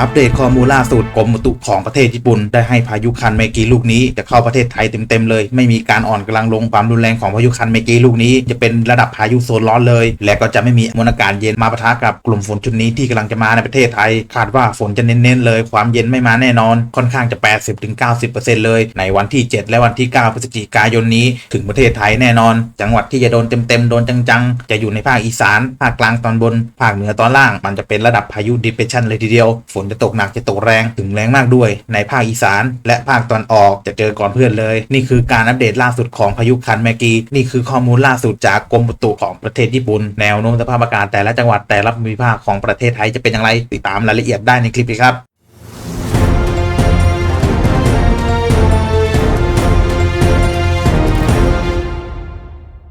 อัปเดตข้อมูลล่าสุดกรมอุตุของประเทศญี่ปุ่น ได้ให้พายุคันเมกีลูกนี้ จะเข้าประเทศไทยเต็มๆเลย ไม่มีการอ่อนกำลังลงความรุนแรงของพายุคันเมกีลูกนี้ จะเป็นระดับพายุโซนร้อนเลย และก็จะไม่มีมวลอากาศเย็นมาปะทะกับกลุ่มฝนชุดนี้ที่กำลังจะมาในประเทศไทย คาดว่าฝนจะเน้นๆเลย ความเย็นไม่มาแน่นอน ค่อนข้างจะ 80-90%เลย ในวันที่ 7 และวันที่ 9 พฤศจิกายนนี้ ถึงประเทศไทยแน่นอน จังหวัดที่จะโดนเต็มๆโดนจังๆ จะอยู่ในภาคอีสานภาคกลางตอนบนภาคเหนือตอนล่าง มันจะเป็นระดับพายุดิเ r ชันเลยทีเดียวฝนจะตกหนักจะตกแรงถึงแรงมากด้วย ในภาคอีสาน และภาคตอนออกจะเจอก่อนเพื่อนเลย นี่คือการอัปเดตล่าสุดของพายุคันแมกีนี่คือข้อมูลล่าสุดจากกรมอุตุของประเทศญี่ปุ่น แนวโน้มสภาพอากาศแต่ละจังหวัดแต่ละภูมิภาคของประเทศไทยจะเป็นอย่างไรติดตามรายละเอียดได้ในคลิปนี้ครับ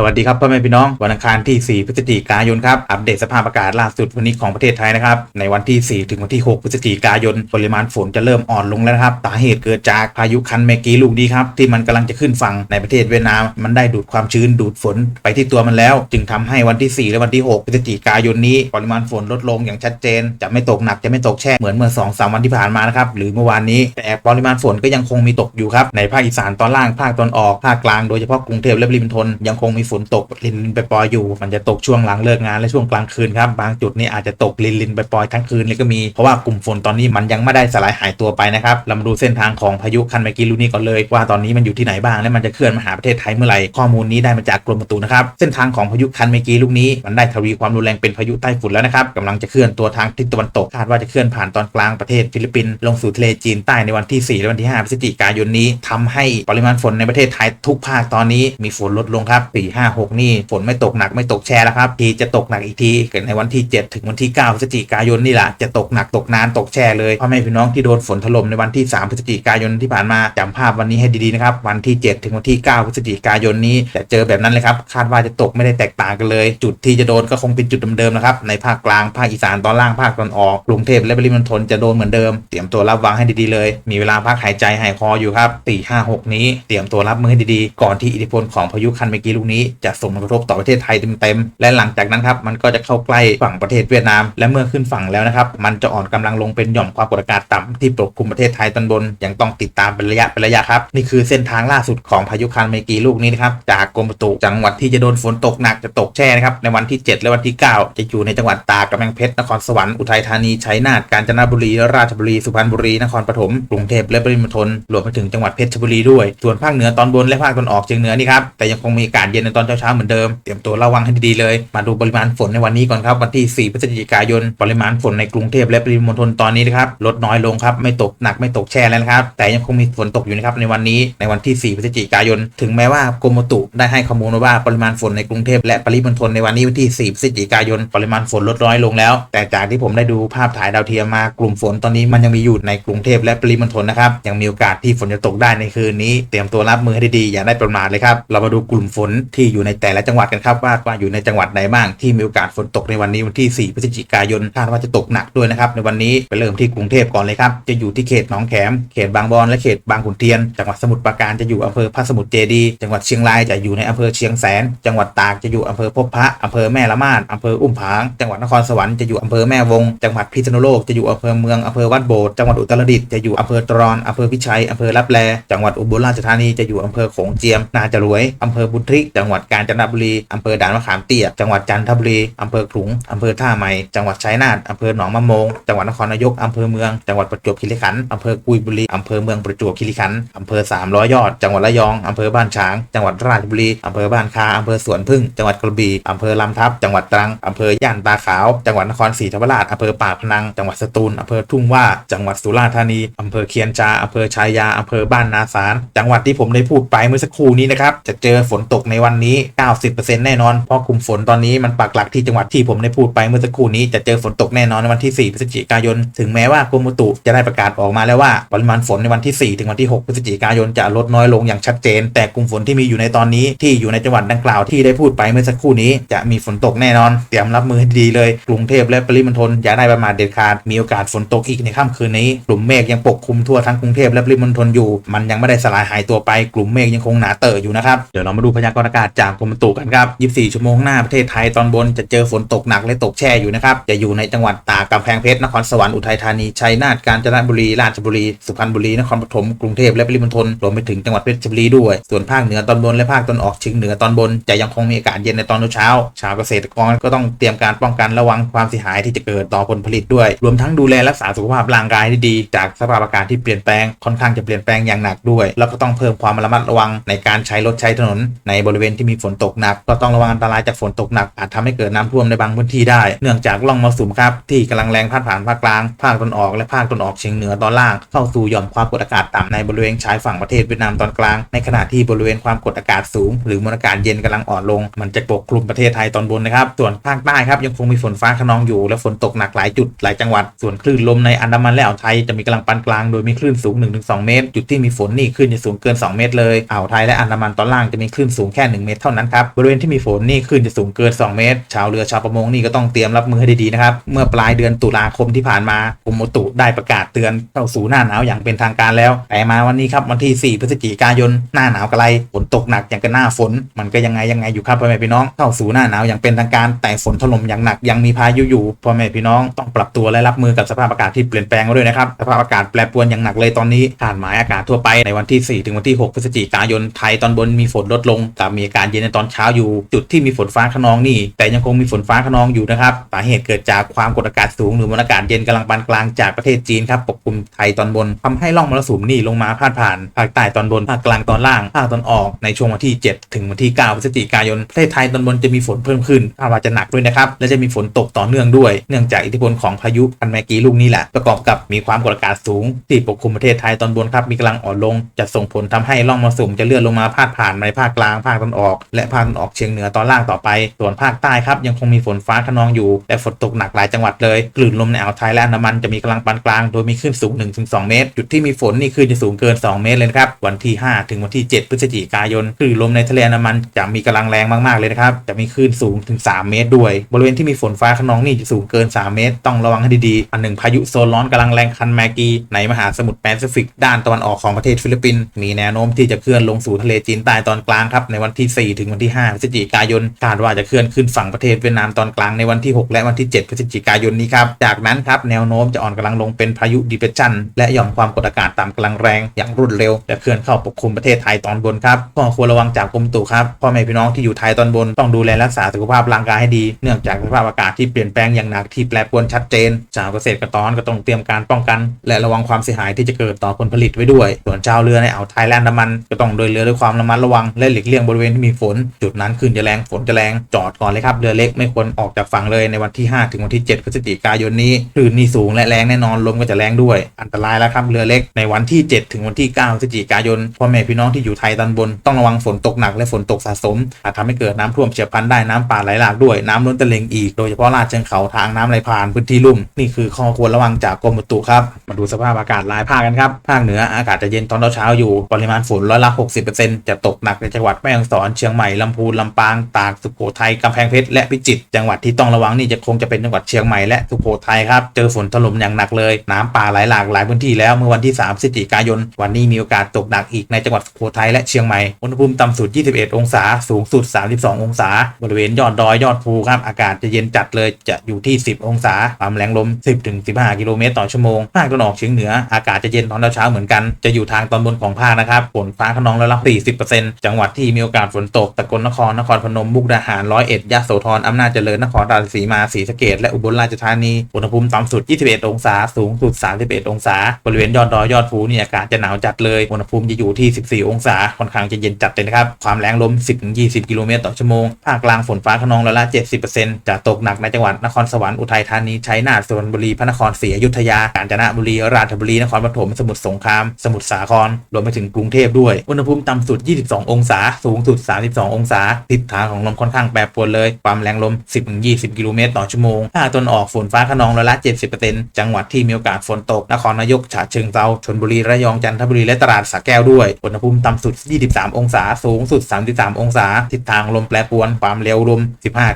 สวัสดีครับพ่อแม่พี่น้องวันอังคารที่ 4 พฤศจิกายนครับอัปเดตสภาพอากาศล่าสุดวันนี้ของประเทศไทยนะครับในวันที่ 4 ถึงวันที่ 6 พฤศจิกายน ปริมาณฝนจะเริ่มอ่อนลงแล้วครับสาเหตุเกิดจากพายุคันเมกีลูกนี้ครับที่มันกำลังจะขึ้นฝั่งในประเทศเวียดนามมันได้ดูดความชื้นดูดฝนไปที่ตัวมันแล้ว จึงทำให้วันที่ 4 และวันที่ 6 พฤศจิกายนนี้ ปริมาณฝนลดลงอย่างชัดเจน จะไม่ตกหนักจะไม่ตกแช่เหมือนเมื่อ2-3วันที่ผ่านมานะครับหรือเมื่อวานนี้ แต่ปริมาณฝนก็ยังคงมีตกอยู่ครับในภาคอีสานตอนล่างภาคตอนออกภาคกลางโดยเฉพาะกรุงเทพและปริมณฑลยังคงมีฝนตกลินลินไปปล่อยอยู่ มันจะตกช่วงหลังเลิกงานและช่วงกลางคืนครับบางจุดนี่อาจจะตกลินลินไปปล่อยทั้งคืนเลยก็มีเพราะว่ากลุ่มฝนตอนนี้มันยังไม่ได้สลายหายตัวไปนะครับเรามาดูเส้นทางของพายุคันเมกิลูนี้ก่อนเลยว่าตอนนี้มันอยู่ที่ไหนบ้างและมันจะเคลื่อนมาหาประเทศไทยเมื่อไหร่ข้อมูลนี้ได้มาจากกรมอุตุนะครับเส้นทางของพายุคันเมกีลูกนี้มันได้ทวีความรุนแรงเป็นพายุใต้ฝุ่นแล้วนะครับกำลังจะเคลื่อนตัวทางทิศตะวันตกคาดว่าจะเคลื่อนผ่านตอนกลางประเทศฟิลิปปินส์ลงสู่ทะเลจีนใต้ในวันที่ 4 และวันที่5พฤศจิกายนนี้ทำให้ปริมาณฝนในประเทศไทยทุกภาคตอนนี้มีฝนลดลงครับ4 5 6นี่ฝนไม่ตกหนักไม่ตกแช่แล้วครับทีจะตกหนักอีกทีเกิดในวันที่ 7 ถึงวันที่9พฤศจิกายนนี่แหละจะตกหนักตกนานตกแช่เลยพ่อแม่พี่น้องที่โดนฝนถล่มในวันที่ 3 พฤศจิกายนที่ผ่านมาจำภาพวันนี้ให้ดีๆนะครับวันที่ 7 ถึงวันที่ 9 พฤศจิกายนนี้จะเจอแบบนั้นเลยครับคาดว่าจะตกไม่ได้แตกต่างกันเลย จุดที่จะโดนก็คงเป็นจุดเดิมๆนะครับในภาคกลางภาคอีสานตอนล่างภาคตอนออกกรุงเทพและปริมณฑลจะโดนเหมือนเดิม เตรียมตัวรับวางให้ดีๆเลย มีเวลาพักหายใจหายคออยู่ครับ4 5 6 นี้เตรียมตัวรับมือให้ดีๆ ก่อนที่อิทธิพลของพายุคันเมื่อกี้ลูกนี้จะส่งผลกระทบต่อประเทศไทยเต็มๆ และหลังจากนั้นครับมันก็จะเข้าใกล้ฝั่งประเทศเวียดนาม และเมื่อขึ้นฝั่งแล้วนะครับ มันจะอ่อนกำลังลงเป็นหย่อมความกดอากาศต่ำที่ปกคลุมประเทศไทยตอนบนยังต้องติดตามเป็นระยะเป็นระยะครับ นี่คือเส้นทางล่าสุดของพายุคันเมกีลูกนี้นะครับจากกรมอุตุจังหวัดที่จะโดนฝนตกหนักจะตกแช่นะครับในวันที่ 7 และวันที่ 9 จะอยู่ในจังหวัดตากกำแพงเพชรนครสวรรค์อุทัยธานีชัยนาทกาญจนบุรีราชบุรีสุพรรณบุรีนครปฐมกรุงเทพและปริมณฑลรวมไปถึงจังหวัดเพชรบุรีด้วยส่วนภาคเหนือตอนบนและภาคตะวันออกเฉียงเหนือนี่ครับแต่ยังคงมีอากาศเย็นในตอนเช้าๆเหมือนเดิม เตรียมตัวระวังให้ดีๆเลย มาดูปริมาณฝนในวันนี้ก่อนครับ วันที่ 4 พฤศจิกายน ปริมาณฝนในกรุงเทพและปริมณฑลตอนนี้นะครับ ลดน้อยลงครับ ไม่ตกหนักไม่ตกแช่แล้วนะครับ แต่ยังคงมีฝนตกอยู่นะครับในวันนี้ในวันที่ 4 พฤศจิกายน ถึงแม้ว่ากรมอุตุได้ให้ข้อมูลว่าปริมาณฝนในกรุงเทพและปริมณฑลในวันนี้วันที่ 4 พฤศจิกายน ปริมาณฝนลดน้อยลงแล้ว แต่จากที่ผมได้ดูภาพถ่ายดาวเทียมมากลุ่มฝนตอนนี้มันยังมีอยู่ในกรุงเทพและปริมณฑลนะครับยังมีโอกาสที่ฝนจะตกได้ในคืนนี้ เตรียมตัวรับมือให้ดีๆอย่าได้ประมาทเลยครับเรามาดูกลุ่มฝนทที่อยู่ในแต่ละจังหวัดกันครับว่าว่าอยู่ในจังหวัดไหนบ้างที่มีโอกาสฝนตกในวันนี้วันที่ 4 พฤศจิกายนคาดว่าจะตกหนักด้วยนะครับในวันนี้ไปเริ่มที่กรุงเทพก่อนเลยครับจะอยู่ที่เขตหนองแขม เขตบางบอนและเขตบางขุนเทียน จังหวัดสมุทรปราการจะอยู่อำเภอพระสมุทรเจดีจังหวัดเชียงรายจะอยู่ในอำเภอเชียงแสน จังหวัดตากจะอยู่อำเภอพบพระอำเภอแม่ละมาดอำเภออุ้มผาง จังหวัดนครสวรรค์จะอยู่อำเภอแม่วง จังหวัดพิษณุโลกจะอยู่อำเภอเมืองอำเภอวัดโบสถ์จังหวัดอุตรดิตถ์จะอยู่อำเภอตรอนอำเภอพิชัยอำเภอรับแลจังหวัดอุบลราชธานีจะอยู่อำเภอโขงเจียมนาจรวยอำเภอบุตริกจังงหวัดกาญจนบุรีอำเภอด่านมะขามเตี้ยจังหวัดจันทบุรีอำเภอขลุงอำเภอท่าใหม่จังหวัดชัยนาทอำเภอหนองมะมงจังหวัดนครนายกอำเภอเมืองจังหวัดประจวบคีรีขันธ์อำเภอกุยบุรีอำเภอเมืองประจวบคีรีขันธ์อำเภอสามร้อยยอดจังหวัดระยองอำเภอบ้านฉาง จังหวัดราชบุรีอำเภอบ้านคาอำเภอสวนพึ่ง จังหวัดกระบี่อำเภอลำทับ จังหวัดตรังอำเภอย่านตาขาว จังหวัดนครศรีธรรมราชอำเภอปากพนัง จังหวัดสตูลอำเภอทุ่งว่า จังหวัดสุราษฎร์ธานีอำเภอเคียนจาอำเภอชายาอำเภอบ้านนาสาร จังหวัดที่ผมได้พูดไปเมื่อสักครู่นี้นะครับ จะเจอฝนตกในวันนี้ 90%แน่นอน เพราะกลุ่มฝนตอนนี้มันปักหลักที่จังหวัดที่ผมได้พูดไปเมื่อสักครู่นี้จะเจอฝนตกแน่นอนในวันที่ 4 พฤศจิกายน ถึงแม้ว่ากรมอุตุจะได้ประกาศออกมาแล้วว่าปริมาณฝนในวันที่ 4 ถึงวันที่ 6 พฤศจิกายนจะลดน้อยลงอย่างชัดเจน แต่กลุ่มฝนที่มีอยู่ในตอนนี้ที่อยู่ในจังหวัดดังกล่าวที่ได้พูดไปเมื่อสักครู่นี้ จะมีฝนตกแน่นอน เตรียมรับมือให้ดีเลย กรุงเทพและปริมณฑลอย่าได้ประมาทเด็ดขาดมีโอกาสฝนตกอีกในค่ำคืนนี้กลุ่มเมฆยังปกคลุมทั่วทั้งกรุงเทพและปริมณฑลอยู่ มันยังไม่ได้สลายหายตัวไปกลุ่มเมฆยังคงหนาเตออยู่นะครับเดี๋ยวเรามาดูพยากรณ์อากาศศจากกรมตุกันครับ 24 ชั่วโมงหน้าประเทศไทยตอนบนจะเจอฝนตกหนักและตกแช่อยู่นะครับ จะอยู่ในจังหวัดตากกำแพงเพชร นครสวรรค์ อุทัยธานี ชัยนาท กาญจนบุรี ราชบุรี สุพรรณบุรี นครปฐม กรุงเทพ และปริมณฑล รวมไปถึงจังหวัดเพชรบุรีด้วย ส่วนภาคเหนือตอนบนและภาคตอนออกเฉียงเหนือตอนบนจะยังคงมีอากาศเย็นในตอนเช้า ชาวเกษตรกรก็ต้องเตรียมการป้องกันระวังความเสียหายที่จะเกิดต่อผลผลิตด้วย รวมทั้งดูแลรักษาสุขภาพร่างกายที่ดี จากสภาพอากาศที่เปลี่ยนแปลง ค่อนข้างจะเปลี่ยนแปลงอย่างหนักด้วย แล้วก็ต้องเพิ่มความระมัดระวังในการใช้รถใช้ถนนในบริเวณที่มีฝนตกหนัก ก็ต้องระวังอันตรายจากฝนตกหนักอาจทำให้เกิดน้ำท่วมในบางพื้นที่ได้ เนื่องจากร่องมรสุมครับที่กำลังแรงพาดผ่านภาคกลาง ภาคตะวันออกและภาคตะวันออกเฉียงเหนือตอนล่าง เข้าสู่หย่อมความกดอากาศต่ำในบริเวณชายฝั่งประเทศเวียดนามตอนกลาง ในขณะที่บริเวณความกดอากาศสูง หรือมวลอากาศเย็นกำลังอ่อนลง มันจะปกคลุมประเทศไทยตอนบนนะครับ ส่วนภาคใต้ครับยังคงมีฝนฟ้าขนองอยู่ และฝนตกหนักหลายจุดหลายจังหวัด ส่วนคลื่นลมในอันดามันและอ่าวไทยจะมีกำลังปานกลางโดยมีคลื่นสูง 1-2 เมตร จุดที่มีฝนนี่คลื่นจะสูงเกิน 2 เมตรเลยอ่าวไทยและอันดามันตอนล่างจะมีคลื่นสูงแค่1เมตรเท่านั้นครับ บริเวณที่มีฝนนี่คลื่นจะสูงเกิน 2 เมตร ชาวเรือชาวประมงนี่ก็ต้องเตรียมรับมือให้ดีๆนะครับ เมื่อปลายเดือนตุลาคมที่ผ่านมากรมอุตุได้ประกาศเตือนเข้าสู่หน้าหนาวอย่างเป็นทางการแล้ว แต่มาวันนี้ครับวันที่ 4 พฤศจิกายนหน้าหนาวกระไรฝนตกหนักอย่างกับหน้าฝน มันก็ยังไงยังไงอยู่ครับพ่อแม่พี่น้องเข้าสู่หน้าหนาวอย่างเป็นทางการ แต่ฝนถล่มอย่างหนักยังมีพายุอยู่พ่อแม่พี่น้องต้องปรับตัวและรับมือกับสภาพอากาศที่เปลี่ยนแปลงด้วยนะครับสภาพอากาศแปรปรวนอย่างหนักเลยตอนนี้คาดหมายอากาศทั่วไปในวันที่ 4 ถึงวันที่ 6 พฤศจิกายนไทยตอนบนมีฝนลดลงกับมีอากาศเย็นในตอนเช้าอยู่ จุดที่มีฝนฟ้าขนองนี่ แต่ยังคงมีฝนฟ้าขนองอยู่นะครับสาเหตุเกิดจากความกดอากาศสูงหรือมวลอากาศเย็นกำลังปานกลางจากประเทศจีนครับปกคลุมไทยตอนบนทำให้ร่องมรสุมนี่ลงมาพาดผ่านภาคใต้ตอนบนภาคกลางตอนล่างภาคตอนออกในช่วงวันที่ 7 ถึงวันที่ 9 พฤศจิกายนประเทศไทยตอนบนจะมีฝนเพิ่มขึ้นคาดว่าจะหนักด้วยนะครับและจะมีฝนตกต่อเนื่องด้วย เนื่องจากอิทธิพลของพายุพันแมกีลูกนี้แหละประกอบกับมีความกดอากาศสูงที่ปกคลุมประเทศไทยตอนบนครับมีกำลังอ่อนลง จะส่งผลทำให้ร่องมรสุมจะเลื่อนลงมาพาดผ่านในภาคกลางภาคตะวันออกและภาคตะวันออกเฉียงเหนือตอนล่างต่อไป ส่วนภาคใต้ครับยังคงมีฝนฟ้าขนองอยู่และฝนตกหนักหลายจังหวัดเลยคลื่นลมในอ่าวไทยและอันดามันจะมีกำลังปานกลางโดยมีคลื่นสูง 1-2 เมตร จุดที่มีฝนนี่คลื่นจะสูงเกิน 2 เมตรเลยนะครับวันที่ 5 ถึงวันที่ 7 พฤศจิกายนคลื่นลมในทะเลอันดามันจะมีกำลังแรงมากๆเลยนะครับจะมีคลื่นสูงถึง 3 เมตรด้วย บริเวณที่มีฝนฟ้าขนองนี่จะสูงเกิน 3 เมตร ต้องระวังให้ดีๆอันหนึ่งพายุโซนร้อนกำลังแรงคันแมกีในมหาสมุทรแปซิฟิกด้านตะวันออกของประเทศฟิลิปปินส์มีแนวโน้มที่จะเคลื่อนลงสู่ทะเลจีนใต้ตอนกลางครับในวันที่ที่4ถึงวันที่5พฤศจิกายนคาดว่าจะเคลื่อนขึ้นฝั่งประเทศเวียดนามตอนกลางในวันที่ 6 และวันที่ 7 พฤศจิกายนนี้ครับ จากนั้นครับแนวโน้มจะอ่อนกำลังลงเป็นพายุดิเปชันและหย่อมความกดอากาศต่ำกำลังแรงอย่างรวดเร็วจะเคลื่อนเข้าปกคลุมประเทศไทยตอนบนครับก็ควรระวังจากกรมอุตุครับพ่อแม่พี่น้องที่อยู่ไทยตอนบนต้องดูแลรักษาสุขภาพร่างกายให้ดี เนื่องจากสภาพอากาศที่เปลี่ยนแปลงอย่างหนักที่แปรปรวนชัดเจนชาวเกษตรกรก็ต้องเตรียมการป้องกัน และระวังความเสียหายที่จะเกิดต่อผลผลิตไว้ด้วย ส่วนชาวเรือในอ่าวไทยและอันดามันก็ต้องเดินเรือด้วยความระมัดระวังและหลีกเลี่ยงบริเวณที่มีฝน จุดนั้นคลื่นจะแรงฝนจะแรงจอดก่อนเลยครับเรือเล็กไม่ควรออกจากฝั่งเลยในวันที่ 5 ถึงวันที่ 7 พฤศจิกายนนี้คลื่นนี่สูงและแรงแน่นอนลมก็จะแรงด้วย อันตรายแล้วครับเรือเล็กในวันที่ 7 ถึงวันที่ 9 พฤศจิกายนพ่อแม่พี่น้องที่อยู่ไทยตอนบนต้องระวังฝนตกหนักและฝนตกสะสมอาจทำให้เกิดน้ำท่วมเฉียบพลันได้น้ำป่าไหลหลากด้วยน้ำล้นตะเลงอีกโดยเฉพาะลาดเชิงเขาทางน้ำไหลผ่านพื้นที่ลุ่มนี่คือข้อควรระวังจากกรมอุตุครับมาดูสภาพอากาศรายภาคกันครับภาคเหนืออากาศจะเย็นตอนเช้าอยู่ปริมาณฝนร้อยละ60%จะตกหนักในจังหวัดแม่ฮ่องสอนเชียงใหม่ลำพูนลำปางตากสุโขทัยกำแพงเพชรและพิจิตรจังหวัดที่ต้องระวังนี่จะคงจะเป็นจังหวัดเชียงใหม่และสุโขทัยครับเจอฝนถล่มอย่างหนักเลย น้ำป่าไหลหลากหลายพื้นที่แล้วเมื่อวันที่3พฤศจิกายน วันนี้มีโอกาสตกหนักอีกในจังหวัดสุโขทัยและเชียงใหม่อุณหภูมิต่ำสุด 21 องศา สูงสุด 32 องศา บริเวณยอดดอยยอดภูครับอากาศจะเย็นจัดเลยจะอยู่ที่ 10 องศาความแรงลม 10-15 กิโลเมตรต่อชั่วโมงภาคตะวันออกเฉียงเหนืออากาศจะเย็นตอนเช้าเหมือนกันจะอยู่ทางตอนบนของภาคนะครับฝนฟ้าขนองร้อยละ40%จังหวัดที่มีโอกาสฝนนตกตะกลนครนครพนมมุกดาหารร้อยเอ็ดยะโสธรอำนาจเจริญนครราชสีมาศรีสะเกษและอุบลราชธานีอุณหภูมิต่ำสุด 21 องศา สูงสุด 31 องศา บริเวณยอดดอยยอดภูนี่อากาศจะหนาวจัดเลยอุณหภูมิจะอยู่ที่ 14 องศาค่อนข้างจะเย็นจัดเลยนะครับความแรงลม 10-20 กิโลเมตรต่อชั่วโมงภาคกลางฝนฟ้าขนองร้อยละ 70%จะตกหนักในจังหวัดนครสวรรค์อุทัยธานีชัยนาทสุพรรณบุรีพระนครศรีอยุธยากาญจนบุรีราชบุรีนครปฐมสมุทรสงคราม สมุทรสาครรวมไปถึงกรุงเทพด้วยอุณหภูมิต่ำสุด 22 องศา สูงสุด32 องศา ทิศทางของลมค่อนข้างแปรปรวนเลย ความแรงลม 10-20 กิโลเมตรต่อชั่วโมงภาคตะวันออกฝนฟ้าขนองร้อยละ 70%จังหวัดที่มีโอกาสฝนตก นครนายก ฉะเชิงเทราชลบุรี ระยอง จันทบุรี และตราดสระแก้วด้วย อุณหภูมิต่ำสุด 23 องศา สูงสุด 33 องศา ทิศทางลมแปรปรวน ความเร็วลม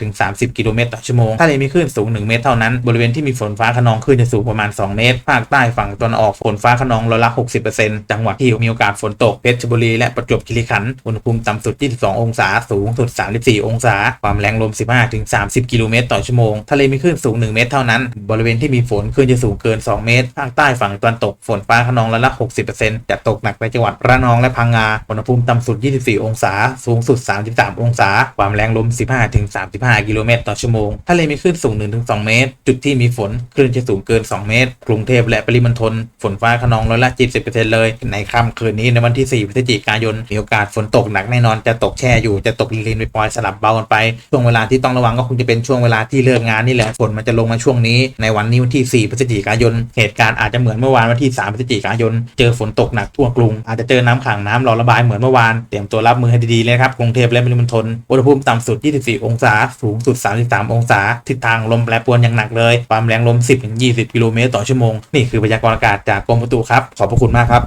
15-30 กิโลเมตรต่อชั่วโมง ทะเลมีคลื่นสูง 1 เมตรเท่านั้น บริเวณที่มีฝนฟ้าขนองคลื่นจะสูงประมาณ 2 เมตร ภาคใต้ฝั่งตะวันออกฝนฟ้าขนองร้อยละ 60%จังหวัดที่มีโอกาสฝนตก เพชรบุรี และประจวบคีรีขันธ์ อุณหภูมิต่ำสุด22องศา สูงสุด 34 องศา ความแรงลม 15-30 กิโลเมตรต่อชั่วโมง ทะเลมีคลื่นสูง 1 เมตรเท่านั้น บริเวณที่มีฝนคลื่นจะสูงเกิน 2 เมตร ภาคใต้ฝั่งตะวันตกฝนฟ้าขนองละละ60%จะตกหนักในจังหวัดระนองและพังงา อุณหภูมิต่ำสุด 24 องศา สูงสุด 33 องศา ความแรงลม 15-35 กิโลเมตรต่อชั่วโมง ทะเลมีคลื่นสูง 1-2 เมตร จุดที่มีฝนคลื่นจะสูงเกิน 2 เมตร กรุงเทพและปริมณฑลฝนฟ้าขนองร้อยละ70%เลย ในค่ำคืนนี้ในวันที่ 4 พฤศจิกายนมีโอกาสฝนตกหนักแน่นอนจะตกแช่อยู่จะตกลินไปปล่อยสลับเบากันไป ช่วงเวลาที่ต้องระวังก็คงจะเป็นช่วงเวลาที่เลิกงานนี่แหละฝนมันจะลงมาช่วงนี้ในวันนี้วันที่ 4 พฤศจิกายน เหตุการณ์อาจจะเหมือนเมื่อวานวันที่ 3 พฤศจิกายน เจอฝนตกหนักทั่วกรุง อาจจะเจอน้ำขังน้ำรอระบายเหมือนเมื่อวานเตรียมตัวรับมือให้ดีๆเลยครับกรุงเทพและปริมณฑลอุณหภูมิต่ำสุด 24 องศา สูงสุด 33 องศา ทิศทางลมแปรปรวนอย่างหนักเลย ความแรงลม 10-20 กิโลเมตรต่อชั่วโมง นี่คือพยากรณ์อากาศจากกรมอุตุครับ ขอบพระคุณมากครับ